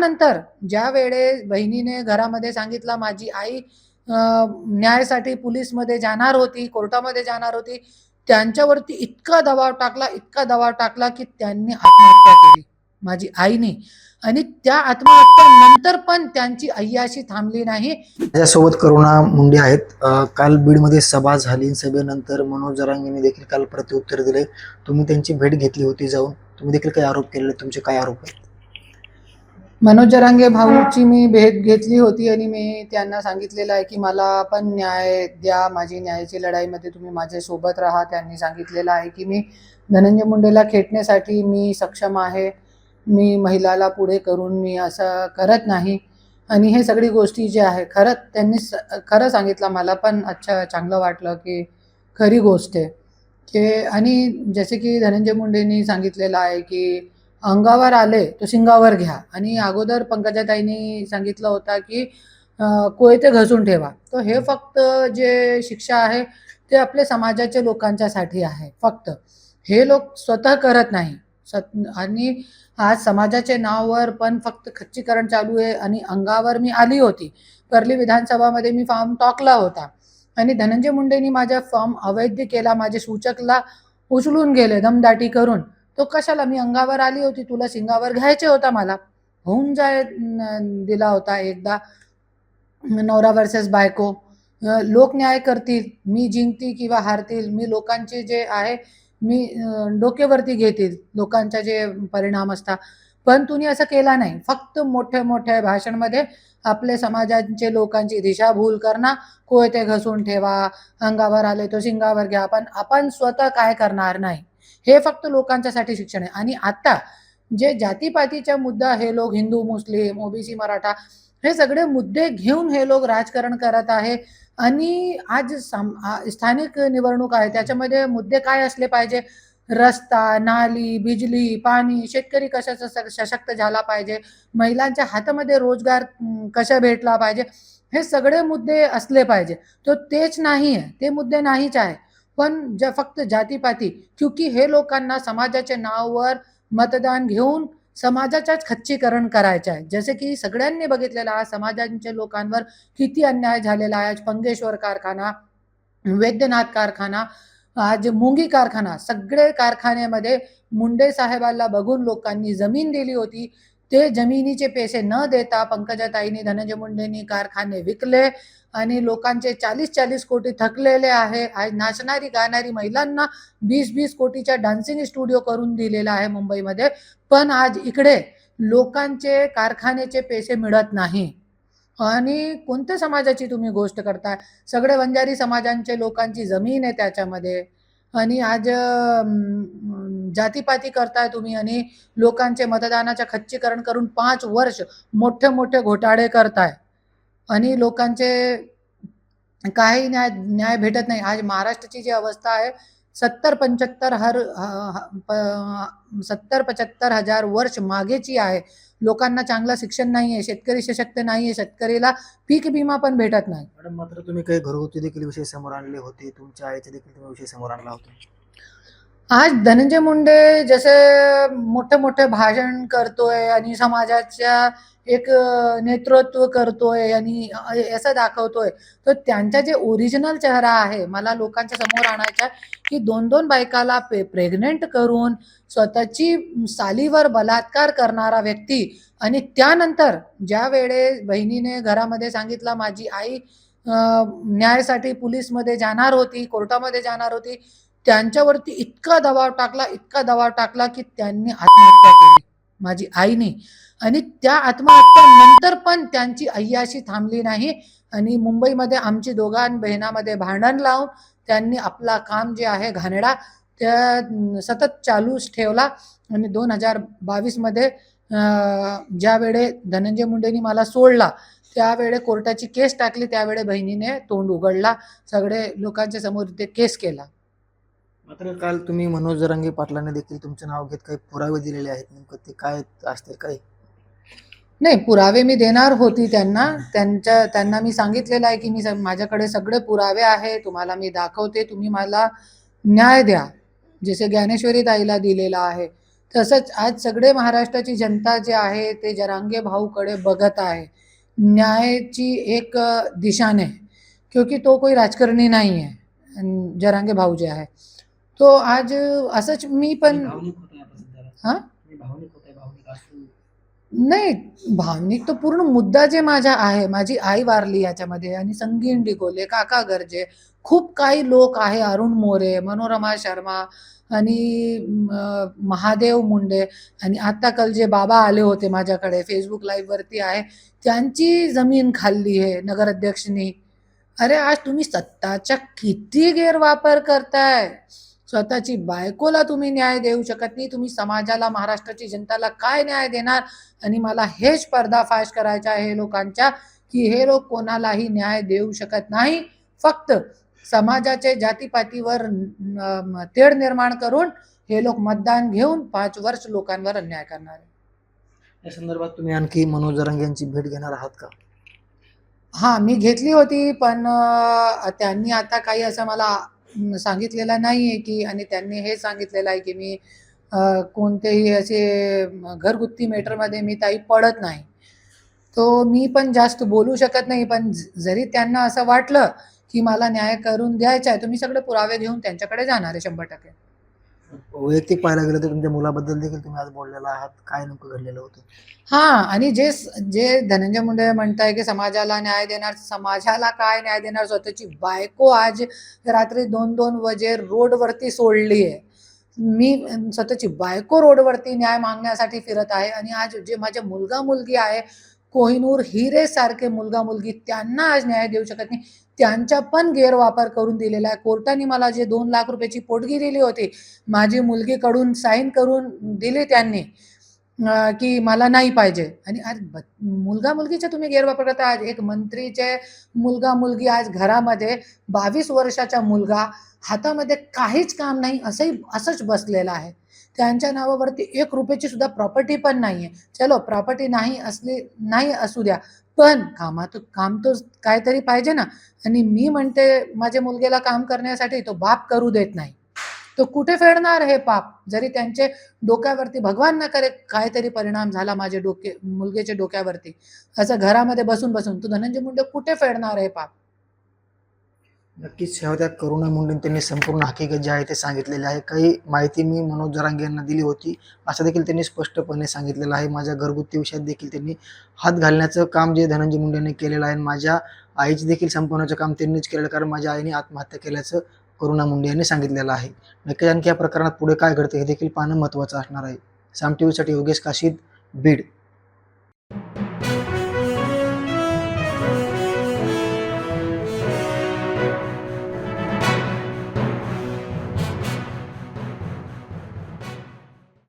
नंतर ज्या वेळेस बहिणीने घरामध्ये सांगितलं माझी आई अं, न्यायासाठी पोलीसमध्ये जाणार होती कोर्टामध्ये जाणार होती त्यांच्यावरती इतका दबाव टाकला इतका दबाव टाकला की त्यांनी आत्महत्या केली माझी आईने. आणि त्या आत्महत्या नंतर पण त्यांची अय्याशी थांबली नाही. माझ्यासोबत करुणा मुंडे आहेत. अ, काल बीडमध्ये सभा झाली. सभेनंतर मनोज जरांगेंनी देखील काल प्रत्युत्तर दिले. तुम्ही त्यांची भेट घेतली होती जाऊन. तुम्ही देखील काही आरोप केलेले? तुमचे काय आरोप आहेत? मनोज जरांगे भाऊची मी भेट घेतली होती आणि मी त्यांना सांगितलेलं आहे की मला पण न्याय द्या माझी न्यायाची लढाईमध्ये तुम्ही माझ्या सोबत राहा. त्यांनी सांगितलेलं आहे की मी धनंजय मुंडेला खेटण्यासाठी मी सक्षम आहे. मी महिलाला पुढे करून मी असं करत नाही. आणि हे सगळी गोष्टी जे आहे खरंच त्यांनी स खरं सांगितलं मला पण. अच्छा चांगलं वाटलं की खरी गोष्ट आहे. की आणि जसे की धनंजय मुंडेंनी सांगितलेलं आहे की अंगावर आले तो शिंगावर घ्या. आणि अगोदर पंकजाताईंनी सांगितलं होतं की कोयते घसून ठेवा. तर हे फक्त जे शिक्षा आहे ते आपल्या समाजाच्या लोकांच्यासाठी आहे. फक्त हे लोक स्वतः करत नाही. सत आणि आज समाजाच्या नावावर पण फक्त खच्चीकरण चालू आहे आणि अंगावर मी आली होती. कर्ली विधानसभामध्ये मी फॉर्म टाकला होता. आणि धनंजय मुंडेंनी माझा फॉर्म अवैध केला माझे सूचकला उचलून गेले दमदाटी करून. तो कशाला? मी अंगावर आली होती तुला सिंगावर घ्यायचे होता मला. होऊन जाय दिला होता एकदा. नवरा वर्सेस बायको. लोक न्याय करतील. मी जिंकती किंवा हारतील. मी लोकांचे जे आहे मी डोकेवरती डोक्यावरती घेतील. लोकांचा जे परिणाम असतात. पण तुम्ही असं केला नाही. फक्त मोठ्या मोठ्या भाषणमध्ये आपले समाजाचे लोकांची दिशाभूल करणं. कोयते घसून ठेवा. अंगावर आले तो शिंगावर घ्या. पण आपण स्वतः काय करणार नाही? हे फक्त लोकांच्यासाठी शिक्षण आहे. आणि आता जे जातीपातीचा मुद्दा हे लोक हिंदू मुस्लिम ओबीसी मराठा हे सगळे मुद्दे घेऊन हे लोक राजकारण करत आहे. आणि आज साम स्थानिक निवडणूक आहे. त्याच्यामध्ये मुद्दे काय असले पाहिजे? रस्ता नाली बिजली पाणी शेतकरी कशाचा स- सशक्त झाला पाहिजे? महिलांच्या हातामध्ये रोजगार कशा भेटला पाहिजे? हे सगळे मुद्दे असले पाहिजे. तो तेच नाही आहे ते मुद्दे नाहीच आहे. पण ज्या फक्त जातीपाती क्योंकि हे लोकांना समाजाच्या नावावर मतदान घेऊन समाजाच्याच खच्चीकरण करायचं आहे. जसे की सगळ्यांनी बघितलेलं आहे समाजांच्या लोकांवर किती अन्याय झालेला आहे. आज पंगेश्वर कारखाना वैद्यनाथ कारखाना आज मुंगी कारखाना सगळे कारखान्यामध्ये मुंडे साहेबाला बघून लोकांनी जमीन दिली होती. ते जमिनीचे पैसे न देता पंकजाताईंनी धनंजय मुंडेंनी कारखाने विकले आणि लोकांचे चाळीस चाळीस कोटी थकलेले आहे आज नाचणारी गाणारी महिलांना वीस वीस कोटीच्या डान्सिंग स्टुडिओ करून दिलेला आहे मुंबईमध्ये पण आज इकडे लोकांचे कारखान्याचे पैसे मिळत नाही आणि कोणत्या समाजाची तुम्ही गोष्ट करताय सगळे वंजारी समाजांचे लोकांची जमीन आहे त्याच्यामध्ये आणि आज जातीपाती करताय तुम्ही आणि लोकांचे मतदानाच्या खच्चीकरण करून पाच वर्ष मोठे मोठे घोटाळे करताय. आणि लोकांचे काही न्याय न्याय भेटत नाही. आज महाराष्ट्राची जी अवस्था आहे सत्तर पंच्याहत्तर हर सत्तर पचहत्तर हजार वर्ष मागेची आहे. लोकांना चांगलं शिक्षण नाही आहे शेतकरी सशक्त नाही आहे शेतकरीला पीक विमा पण भेटत नाही. मॅडम मात्र तुम्ही काही घरगुती देखील विषय समोर आणले होते. तुमच्या आईचे देखील तुम्ही विषय समोर आणला होता. आज धनंजय मुंडे जसे मोठे मोठे भाषण करतोय आणि समाजाच्या एक नेतृत्व करतोय आणि असं दाखवतोय. तर त्यांचा जे ओरिजिनल चेहरा आहे मला लोकांच्या समोर आणायचा आहे की दोन दोन बायकाला पे प्रेग्नेंट करून स्वतःची सालीवर बलात्कार करणारा व्यक्ती आणि त्यानंतर ज्या वेळेस बहिणीने घरामध्ये सांगितलं माझी आई न्यायासाठी पोलीसमध्ये जाणार होती कोर्टामध्ये जाणार होती त्यांच्यावरती इतका दबाव टाकला इतका दबाव टाकला की त्यांनी आत्महत्या केली. माझी आईने आणि त्या आत्महत्यानंतर पण त्यांची अय्याशी थांबली नाही. आणि मुंबईमध्ये आमची दोघां बहिणामध्ये भांडण लावून त्यांनी आपला काम जे आहे घाणेडा त्या सतत चालूच ठेवला. आणि दोन हजार बावीसमध्ये ज्यावेळे धनंजय मुंडेंनी मला सोडला त्यावेळे कोर्टाची केस टाकली त्यावेळे बहिणीने तोंड उघडला. सगळे लोकांच्या समोर ते केस केला. मात्र काल तुम्ही मनोज जरांगे पाटलांनी देखील तुमचं नाव घेत काही पुरावे दिलेले आहेत. नेमकं ते काय असतील काय नाही पुरावे मी देणार होती त्यांना. त्यांच्या त्यांना मी सांगितलेलं आहे की मी माझ्याकडे सगळे पुरावे आहे. तुम्हाला मी दाखवते. तुम्ही मला न्याय द्या. जसे ज्ञानेश्वरी ताईला दिलेला आहे तसंच आज सगळे महाराष्ट्राची जनता जे आहे ते जरांगे भाऊकडे बघत आहे. न्यायाची एक दिशाने क्योंकि तो कोई राजकारणी नाही आहे जरांगे भाऊ जे आहे. तो आज असंच मी पण. हा? नाही भावनिक तो पूर्ण मुद्दा जे माझा आहे माझी आई वारली याच्यामध्ये आणि संगीन डिकोले काका गरजे खूप काही लोक आहे अरुण मोरे मनोरमा शर्मा आणि महादेव मुंडे आणि आता कल जे बाबा आले होते माझ्याकडे फेसबुक लाईव्ह वरती आहे त्यांची जमीन खाल्ली आहे नगराध्यक्षनी अरे आज तुम्ही सत्ताचा किती गैरवापर करताय स्वतःची बायकोला तुम्ही न्याय देऊ शकत नाही. तुम्ही समाजाला महाराष्ट्राची जनताला काय न्याय देणार? आणि मला हेच पर्दाफाश करायचा आहे लोकांच्या की हे लोक कोणालाही न्याय देऊ शकत नाही. फक्त समाजाचे जातीपातीवर तेढ निर्माण करून हे लोक मतदान घेऊन पाच वर्ष लोकांवर अन्याय करणार. या संदर्भात तुम्ही आणखी मनोज जरांगे यांची भेट घेणार आहात का? हां मी घेतली होती पण त्यांनी आता काही असं मला सांगितलेला नाही आहे की आणि त्यांनी हे सांगितलेलं आहे की मी कोणतेही असे घरगुती मॅटरमध्ये मी ताई पडत नाही. तो मी पण जास्त बोलू शकत नाही पण जरी त्यांना असं वाटलं की मला न्याय करून द्यायचा आहे तर मी सगळे पुरावे घेऊन त्यांच्याकडे जाणार आहे शंभर टक्के. वैयक्तिक पाहायला गेलं तर तुमच्या मुलाबद्दल देखील तुम्ही आज बोललेला आहात. काय नेमकं घडलेलं होतं? हा आणि जे जे धनंजय मुंडे म्हणताय की समाजाला न्याय देणार समाजाला काय न्याय देणार? स्वतःची बायको आज रात्री दोन दोन वजे रोडवरती सोडली आहे मी स्वतःची बायको रोडवरती न्याय मागण्यासाठी फिरत आहे आणि आज जे माझ्या मुलगा मुलगी आहे कोहिनूर हिरे सारखे मुलगा मुलगी त्यांना आज न्याय देऊ शकत नाही. त्यांचा पण गैरवापर करून दिलेला आहे. कोर्टाने मला जे दोन लाख रुपयाची पोटगी दिली होती माझी मुलगीकडून साईन करून दिली त्यांनी की मला नाही पाहिजे. आणि आज ब- मुलगा मुलगीचा तुम्ही गैरवापर करता. आज एक मंत्रीचे मुलगा मुलगी आज घरामध्ये बावीस वर्षाचा मुलगा हातामध्ये काहीच काम नाही असंही असंच बसलेला आहे. त्यांच्या नावावरती एक रुपयाची सुद्धा प्रॉपर्टी पण नाही आहे चलो प्रॉपर्टी नाही असली नाही असू द्या. पण कामात काम तर काहीतरी पाहिजे ना. आणि मी म्हणते माझ्या मुलगीला काम करण्यासाठी तो बाप करू देत नाही. तो कुठे फेडणार हे पाप? जरी त्यांचे डोक्यावरती भगवान न करे काहीतरी परिणाम झाला माझ्या डोके मुलगेच्या डोक्यावरती. असं घरामध्ये बसून बसून तो धनंजय मुंडे कुठे फेडणार हे पाप? नक्कीच ह्या त्या करुणा मुंडे त्यांनी संपूर्ण हकीकत जे आहे ते सांगितलेले आहे. काही माहिती मी मनोज जरांगे यांना दिली होती. असं देखील त्यांनी स्पष्टपणे सांगितलेलं आहे. माझ्या घरगुती विषयात देखील त्यांनी हात घालण्याचं काम जे धनंजय मुंडेंनी केलेलं आहे आणि माझ्या आईचे देखील संपवण्याचं काम त्यांनीच केलेलं कारण माझ्या आईने आत्महत्या केल्याचं करुणा मुंडे यांनी सांगितलेलं आहे. नक्कीच आणखी या प्रकरणात पुढे काय घडतं हे देखील पाहणं महत्त्वाचं असणार आहे. साम टी व्हीसाठी योगेश काशीद बीड.